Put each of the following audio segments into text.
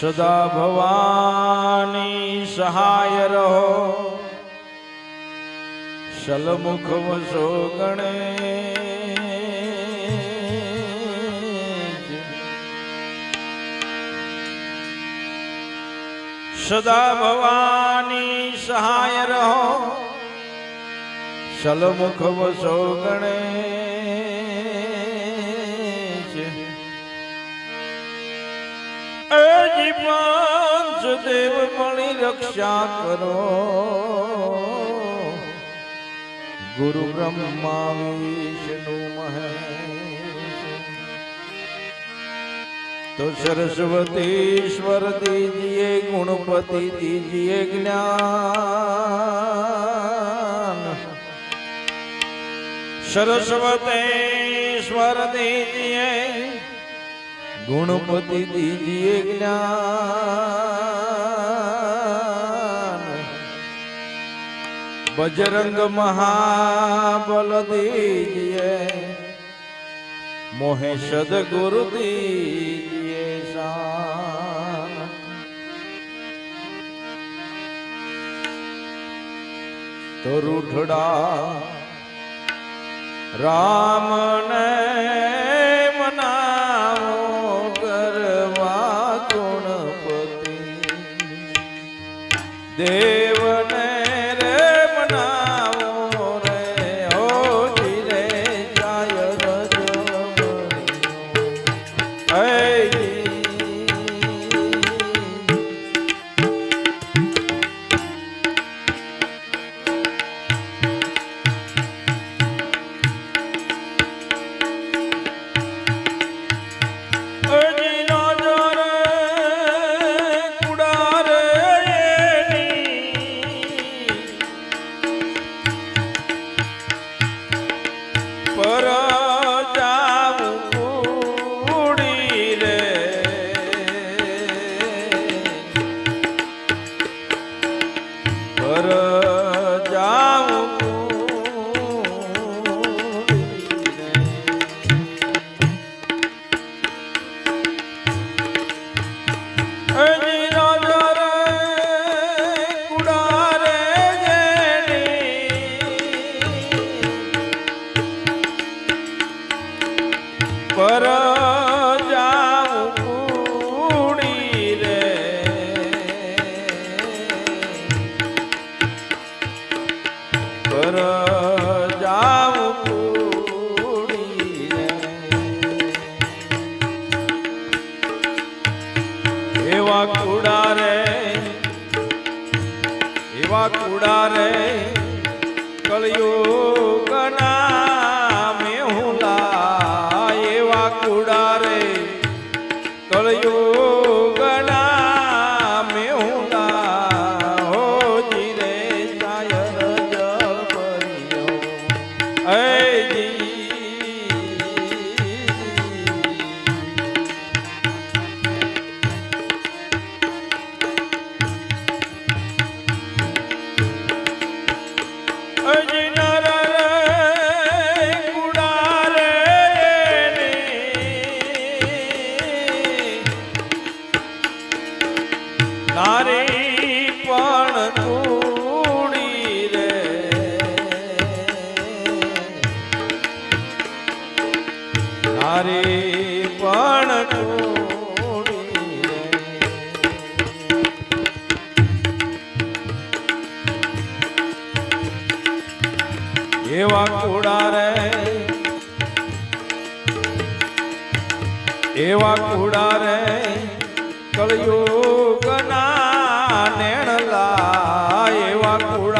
સદા ભવાની સહાય રહો. સલમુખ વસો ગણે સદા ભવાની સહાય રહો. સલમુખ વસો ગણે દેવ મળી રક્ષા કરો. ગુરુ બ્રહ્મા, વિષ્ણુ તો સરસ્વતીશ્વર દીજીએ ગુણપતિ દીજીએ જ્ઞાન. સરસ્વતીશ્વર દીજીએ ગુણપતિ દીજીએ જ્ઞાન. બજરંગ મહાબલ દીજીએ. મોહે સદગુરુ દીજીએ શાન તો રૂઠડા રામને મનાવો દેવને Kara એવા કુડા રે કળિયુગના મેહુલા એવા કુડા રે કળિયુગના મેહુલા હો જીરે સાયર જળ પરિયો જી એવા કુડા રે. એવા કુડા રે. કળયુગના નેણલા એવા કુડા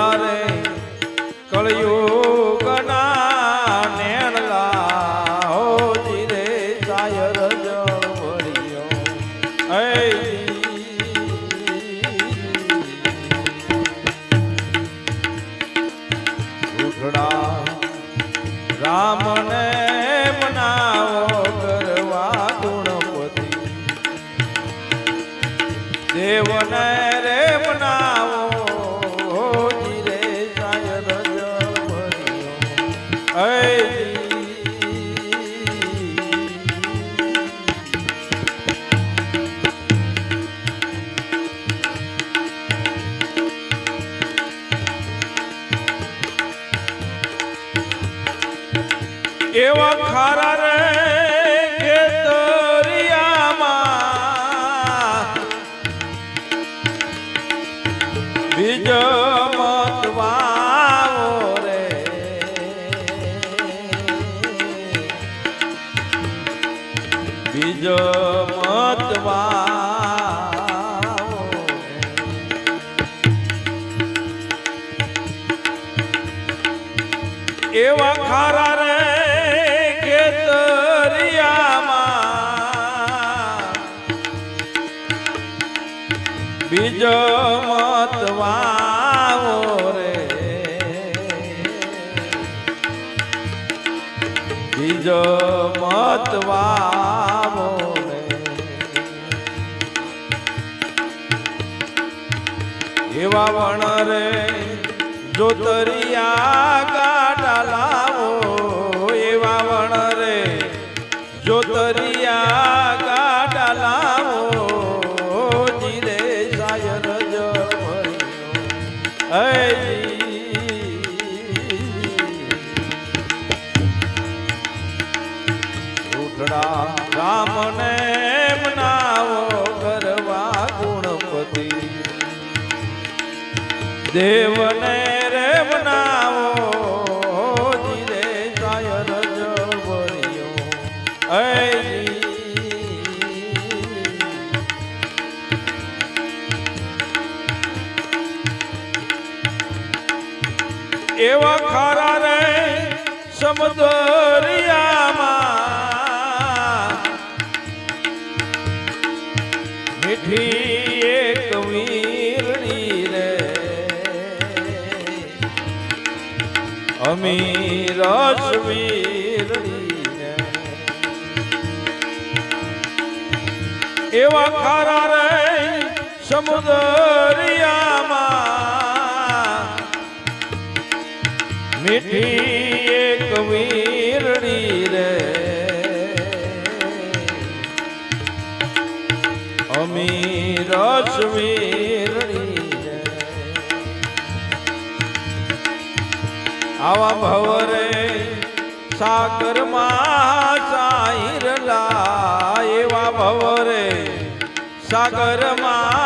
રામને બીજ મતવા એવા ખારા રે કેતરિયામાં બીજ બીજો મતવાઓ રે. એવા વણ રે જોતરિયા ગાડા લાવો. એવા વણ રે જોતરિયા ગાડા લાવો. રામને મનાવો કરવા ગુણપતિ. દેવને રે બનાવો જીરે સાયર એવા ખારા રે સમુદરિયામાં મીઠી એક વીરણી રે. અમી રસ વીરણી એવા ખારા રે સમુદરિયામાં. મીઠી એક વીરણી રે. અમી રસ આવા ભવરે સાગરમાં સાહિરલા એવા ભવરે સાગરમાં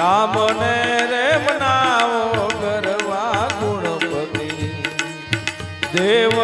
રામને રે મનાવો ગરવા ગુણપતિ. દેવને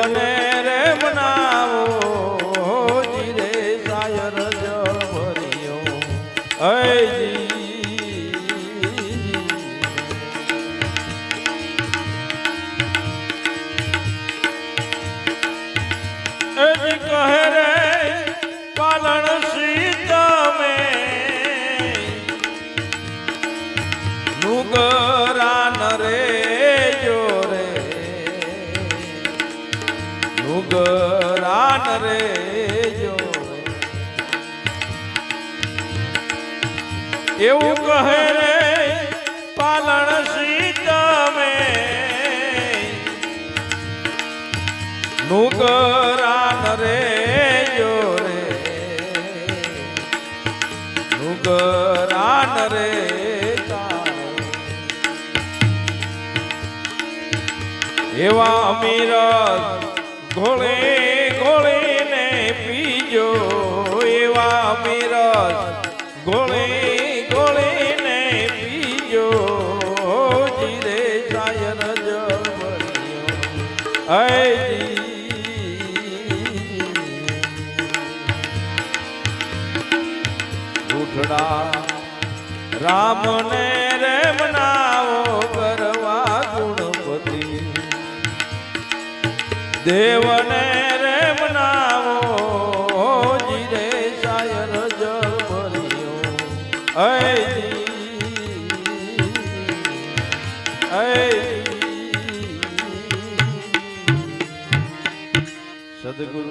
એવું કહે રે પાલણ સીતમે નુગરા રે જો રે. નરે રે એવા અમીર ઘોળે ઉઠડા રામને રે મનાવો કરવા ગુણપતિ દેવને સદગુરુ